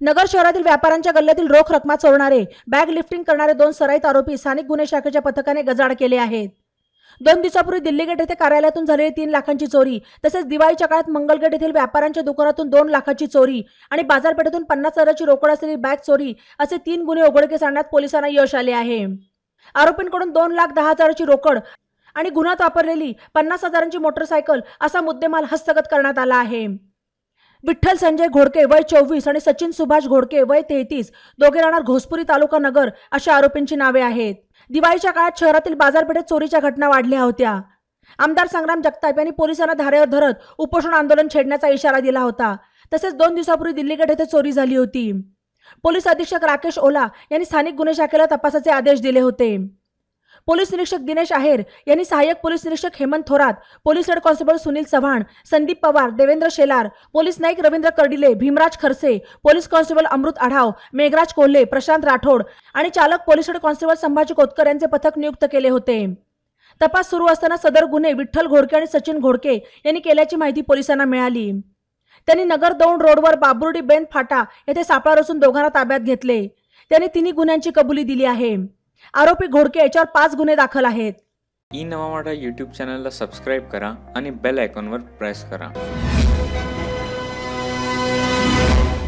नगर शहरातील व्यापाऱ्यांच्या गल्ल्यातील रोख रकमा चोरणारे बॅग लिफ्टिंग करणारे दोन सराईत आरोपी स्थानिक गुन्हे शाखेच्या पथकाने गजाड केले आहेत. दोन दिवसापूर्वी दिल्ली गेट येथे कार्यालयातून झालेली तीन लाखांची चोरी तसेच दिवाळीच्या काळात मंगलगेट येथील व्यापाऱ्यांच्या दुकानातून दोन लाखाची चोरी आणि बाजारपेठेतून पन्नास हजाराची रोकड असलेली बॅग चोरी असे तीन गुन्हे उघडकीस आणण्यात पोलिसांना यश आले आहे. आरोपींकडून दोन लाख दहा हजाराची रोकड आणि गुन्ह्यात वापरलेली पन्नास हजारांची मोटरसायकल असा मुद्देमाल हस्तगत करण्यात आला आहे. विठ्ठल संजय घोडके वय चोवीस आणि सचिन सुभाष घोडके वय तेहतीस. दोघे राहणार घोसपुरी तालुका नगर अशा आरोपींची नावे आहेत. दिवाळीच्या काळात शहरातील बाजारपेठेत चोरीच्या घटना वाढल्या होत्या. आमदार संग्राम जगताप यांनी पोलिसांना धारेवर धरत उपोषण आंदोलन छेडण्याचा इशारा दिला होता. तसेच दोन दिवसापूर्वी दिल्ली गेट येथे चोरी झाली होती. पोलीस अधीक्षक राकेश ओला यांनी स्थानिक गुन्हे शाखेला तपासाचे आदेश दिले होते. पोलीस निरीक्षक दिनेश आहेर यांनी सहाय्यक पोलीस निरीक्षक Hemant Thorat police head constable Sunil Chavan Sandeep Pawar Devendra Shelar police Naik Ravindra Kardile Bhimraj Kharse police constable Amrut Adhav Meghraj Kolhe Prashant Rathod आणि चालक police head constable Sambhaji Kotkar यांचे पथक नियुक्त केले होते. तपास सुरू असताना सदर गुन्हे विठ्ठल घोडके आणि सचिन घोडके यांनी केल्याची माहिती पोलिसांना मिळाली. त्यांनी नगर दौंड रोडवर बाबुर्डी बेन फाटा येथे सापळा रचून दोघांना ताब्यात घेतले. त्यांनी तिन्ही गुन्ह्यांची कबुली दिली आहे. आरोपी घोडके याच्यावर पाच गुन्हे दाखल आहेत. ई नवा मराठा यूट्यूब चॅनलला सबस्क्राईब करा आणि बेल आयकॉनवर प्रेस करा.